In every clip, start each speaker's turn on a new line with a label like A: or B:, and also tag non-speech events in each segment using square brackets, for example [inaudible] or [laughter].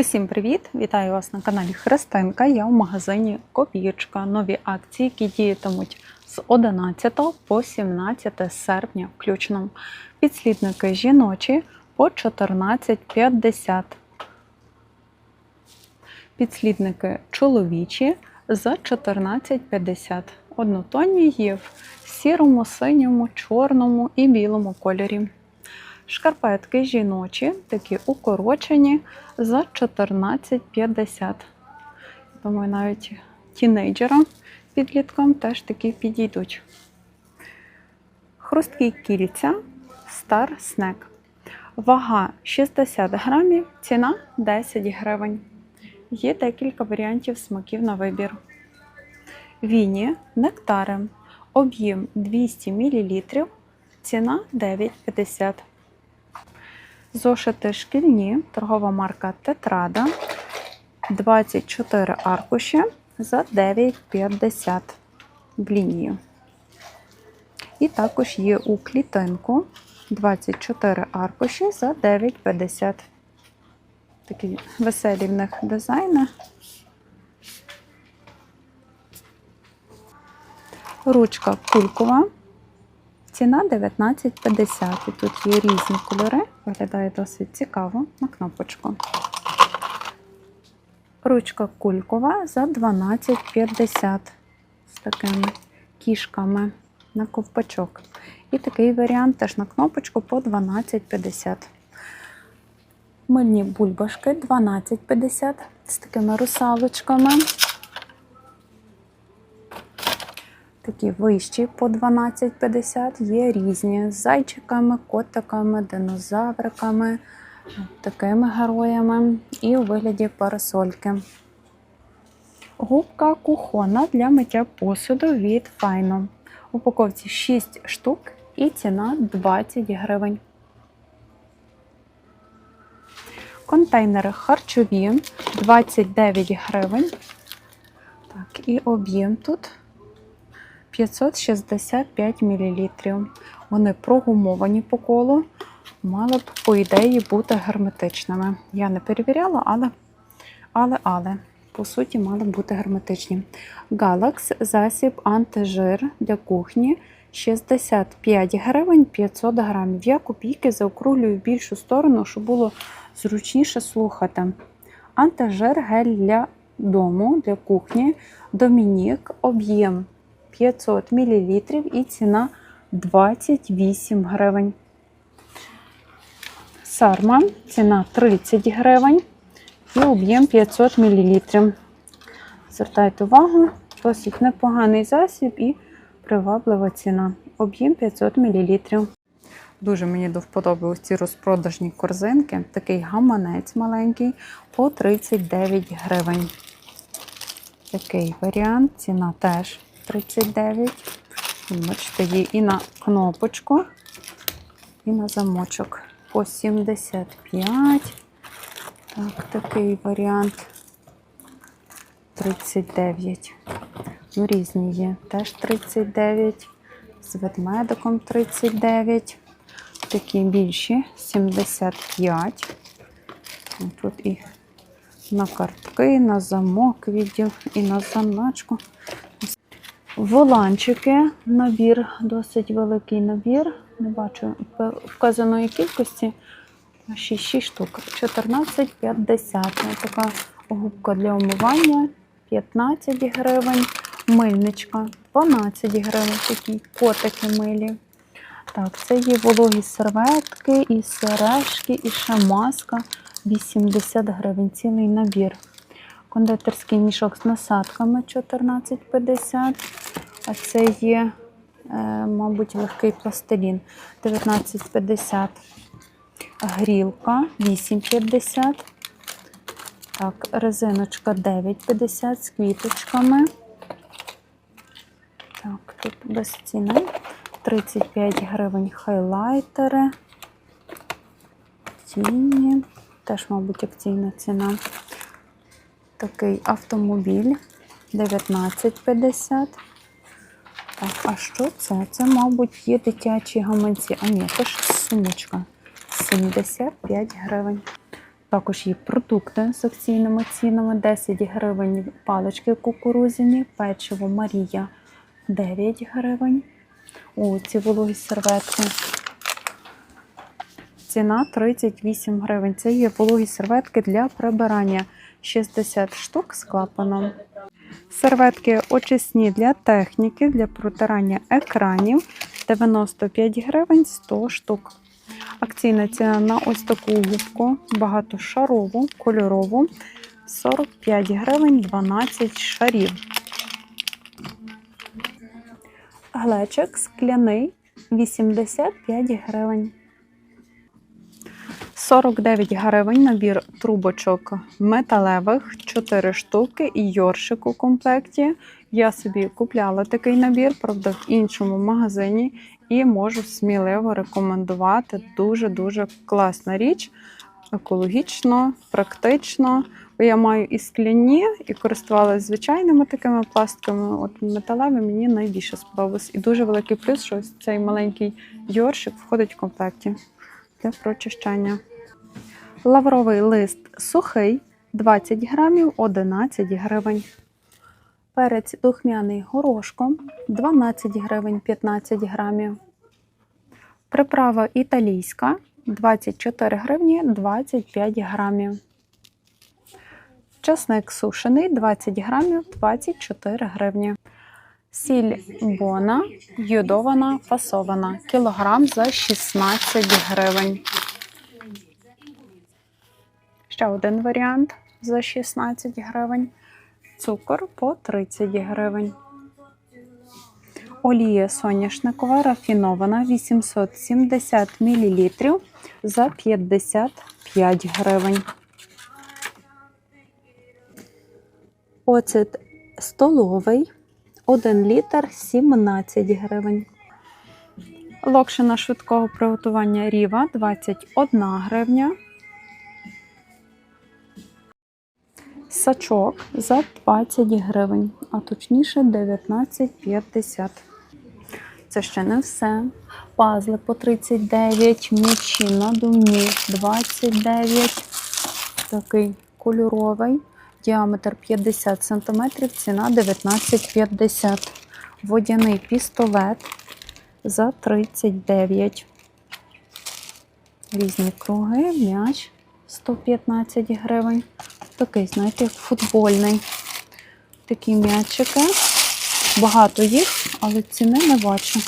A: Усім привіт! Вітаю вас на каналі Христинка. Я в магазині Копієчка. Нові акції, які діятимуть з 11 по 17 серпня включно. Підслідники жіночі по 14,50. Підслідники чоловічі за 14,50. Однотонні є в сірому, синьому, чорному і білому кольорі. Шкарпетки жіночі, такі укорочені за 14,50. Думаю, навіть тінейджерам, підліткам теж такі підійдуть. Хрусткі кільця Star Snack. Вага 60 грамів, ціна 10 гривень. Є декілька варіантів смаків на вибір. Віні нектари. Об'єм 200 мл, ціна 9,50. Зошити шкільні, торгова марка Тетрада. 24 аркуші за 9,50 в лінію. І також є у клітинку 24 аркуші за 9,50. Такі веселі в них дизайни. Ручка кулькова. Ціна 19,50. І тут є різні кольори. Виглядає досить цікаво на кнопочку. Ручка кулькова за 12,50 з такими кішками на ковпачок. І такий варіант теж на кнопочку по 12,50. Мильні бульбашки 12,50 з такими русалочками. Такі вищі по 12,50 є різні з зайчиками, котиками, динозавриками, такими героями і у вигляді парасольки. Губка кухона для миття посуду від Файно. Упаковці 6 штук і ціна 20 гривень. Контейнери харчові 29 гривень. Так, і об'єм тут 565 мл. Вони прогумовані по колу, мали б, по ідеї, бути герметичними. Я не перевіряла, але, але, але, по суті, мали б бути герметичні. Галакс засіб антижир для кухні 65 гривень 500 грамів. Я копійки заокруглюю в більшу сторону, щоб було зручніше слухати. Антижир гель для дому, для кухні. Домінік, об'єм 500 мл і ціна 28 гривень. Сарма, ціна 30 гривень і об'єм 500 мл. Звертайте увагу, досить непоганий засіб і приваблива ціна. Об'єм 500 мл. Дуже мені до ці розпродажні корзинки. Такий гаманець маленький по 39 гривень. Такий варіант, ціна теж 39. Бачите, є і на кнопочку, і на замочок по 75. Так, такий варіант 39. Ну, різні є. Теж 39. З ведмедиком 39. Такі більші 75. Тут і на картки, на замок відділ, і на заначку. Воланчики, набір, досить великий набір. Не бачу вказаної кількості. 6, 6 штук. 14,50. Ось така губка для умивання 15 гривень. Мильничка 12 гривень. Такі котики милі. Так, це є вологі серветки, і сережки, і ще маска 80 гривень. Цілий набір. Кондитерський мішок з насадками 14,50. А це є, е, мабуть, легкий пластилін 19,50. Грілка 8,50. Так, резиночка 9,50 з квіточками. Так, тут без ціни. 35 гривень хайлайтери. Тіні. Теж, мабуть, акційна ціна. Такий автомобіль 19,50. Так, а що це? Це, мабуть, є дитячі гаманці. А ні, це ж сумочка. 75 гривень. Також є продукти з акційними цінами 10 гривень палички кукурузяні, печиво Марія 9 гривень. О, ці вологі серветки. Ціна 38 гривень. Це є вологі серветки для прибирання 60 штук з клапаном. Серветки очисні для техніки, для протирання екранів 95 гривень 100 штук. Акційна ціна на ось таку губку багатошарову, кольорову 45 гривень 12 шарів. Глечик скляний 85 гривень. 49 гривень набір трубочок металевих, 4 штуки і йоршик у комплекті. Я собі купляла такий набір, правда, в іншому магазині, і можу сміливо рекомендувати. Дуже-дуже класна річ, екологічно, практично. Я маю і скляні, і користувалася звичайними такими пластиками. От металеві мені найбільше сподобалось. І дуже великий плюс, що ось цей маленький йоршик входить в комплекті для прочищання. Лавровий лист сухий 20 грамів 11 гривень. Перець духмяний горошком 12 гривень 15 грамів. Приправа італійська 24 гривні 25 грамів. Часник сушений 20 грамів 24 гривні. Сіль бона йодована фасована кілограм за 16 гривень. Ще один варіант за 16 гривень. Цукор по 30 гривень. Олія соняшникова рафінована 870 мл за 55 гривень. Оцет столовий 1 літр 17 гривень. Локшина швидкого приготування ріва 21 гривня. Сачок за 20 гривень, а точніше 19,50. Це ще не все. Пазли по 39, м'ячі надувні 29. Такий кольоровий. Діаметр 50 см, ціна 19,50. Водяний пістолет за 39. Різні круги, м'яч 115 гривень. Такий, знаєте, як футбольний. Такі м'ячики. Багато їх, але ціни не бачу.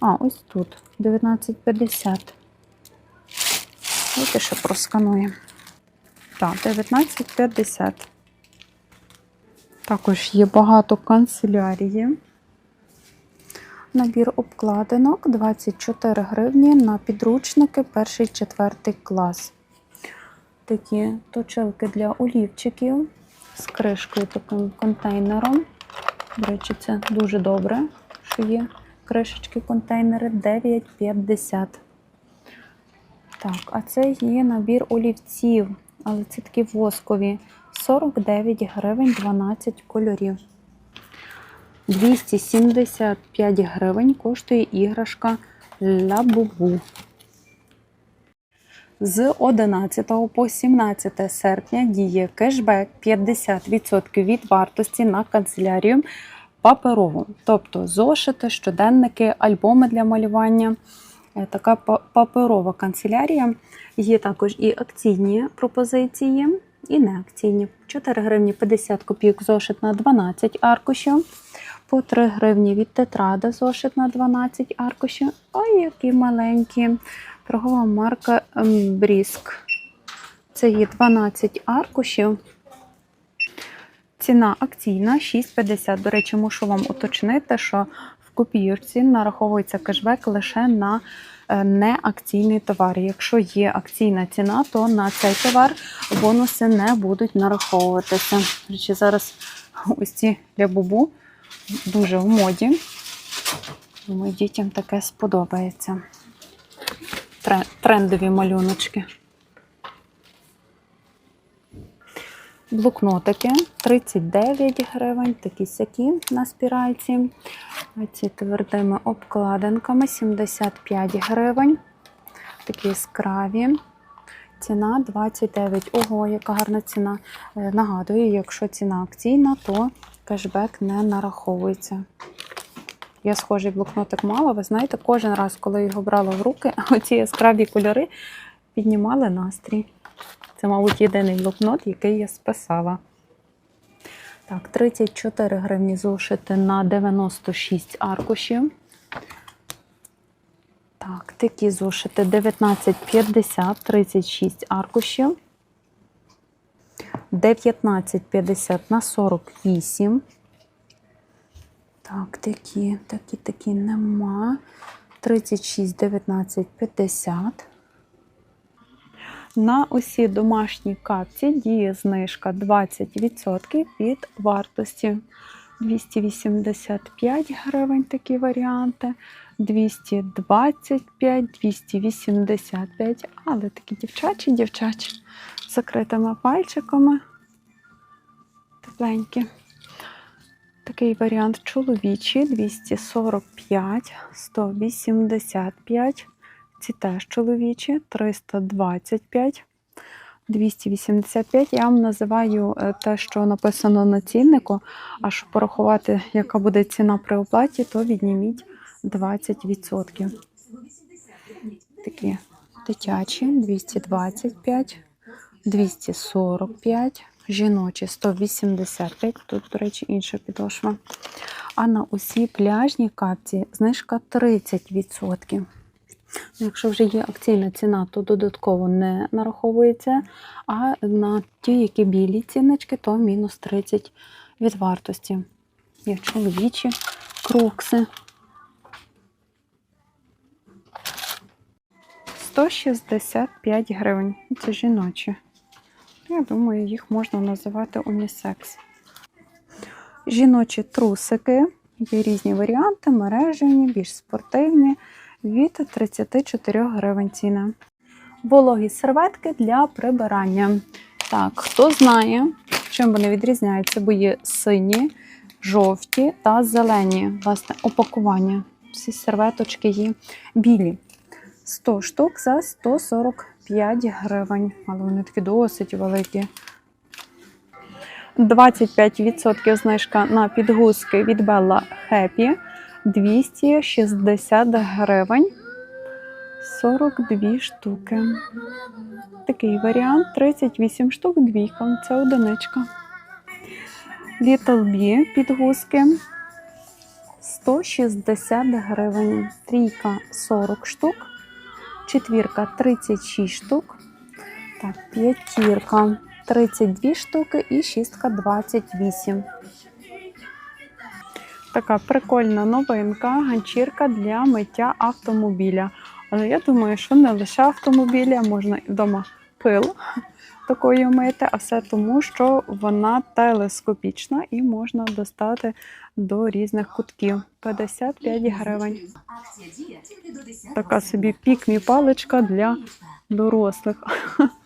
A: А, ось тут 19,50. Давайте ще проскануємо. Так, 19,50. Також є багато канцелярії. Набір обкладинок 24 гривні на підручники перший четвертий клас. Такі точилки для олівчиків з кришкою таким контейнером. До речі, це дуже добре, що є кришечки контейнери 9,50. Так, а це є набір олівців, але це такі воскові. 49 гривень 12 кольорів. 275 гривень коштує іграшка Лабубу. З 11 по 17 серпня діє кешбек 50% від вартості на канцелярію паперову, тобто зошити, щоденники, альбоми для малювання. Е, Така паперова канцелярія. Є також і акційні пропозиції, і неакційні. 4 гривні 50 копійок зошит на 12 аркушів, по 3 гривні від тетрада зошит на 12 аркушів. Ой, які маленькі. Торгова марка ем, Бріск. Це є 12 аркушів. Ціна акційна 6,50. До речі, мушу вам уточнити, що в копійці нараховується кешбек лише на е, неакційний товар. Якщо є акційна ціна, то на цей товар бонуси не будуть нараховуватися. До речі, зараз ось ці для бубу дуже в моді. Думаю, дітям таке сподобається. Тре- Трендові малюночки. Блокнотики 39 гривень, такі сякі на спіральці. Ці твердими обкладинками 75 гривень. Такі яскраві. Ціна 29. Ого, яка гарна ціна. Е, Нагадую, якщо ціна акційна, то кешбек не нараховується. Я схожий блокнотик мала. Ви знаєте, кожен раз, коли його брала в руки, [laughs] оці яскраві кольори піднімали настрій. Це, мабуть, єдиний блокнот, який я списала. Так, 34 гривні зошити на 96 аркушів. Так, такі зошити 19,50, 36 аркушів. 19,50 на 48. Так, такі, такі, такі нема. 36, 19, 50. На усі домашні капці діє знижка 20% від вартості. 285 гривень такі варіанти, 225, 285, але такі дівчачі, дівчачі з закритими пальчиками. Тепленькі. Такий варіант чоловічі 245, 185. Ці теж чоловічі 325, 285. Я вам називаю е, те, що написано на ціннику. А щоб порахувати, яка буде ціна при оплаті, то відніміть 20%. Такі дитячі 225, 245, жіночі 185. Тут, до речі, інша підошва. А на усі пляжні капці знижка 30%. Ну, Якщо вже є акційна ціна, то додатково не нараховується. А на ті, які білі ціночки, то мінус 30 від вартості. Є чоловічі крокси. 165 гривень. Це жіночі. Я думаю, їх можна називати унісекс. Жіночі трусики. Є різні варіанти, мережевні, більш спортивні. Від 34 гривень ціна. Вологі серветки для прибирання. Так, хто знає, чим вони відрізняються, бо є сині, жовті та зелені. Власне, опакування. Всі серветочки є білі. 100 штук за 145 гривень. Але вони такі досить великі. 25% знижка на підгузки від Bella Happy 260 гривень. 42 штуки. Такий варіант 38 штук, двійка. Це одиничка. Little B підгузки 160 гривень. Трійка 40 штук. Четвірка 36 штук. Так, п'ятірка 32 штуки і шістка 28. Така прикольна новинка, ганчірка для миття автомобіля. Але я думаю, що не лише автомобіля, можна і вдома пил такою мити, а все тому, що вона телескопічна і можна достати до різних кутків. 55 гривень. Така собі пікмі паличка для дорослих. [laughs]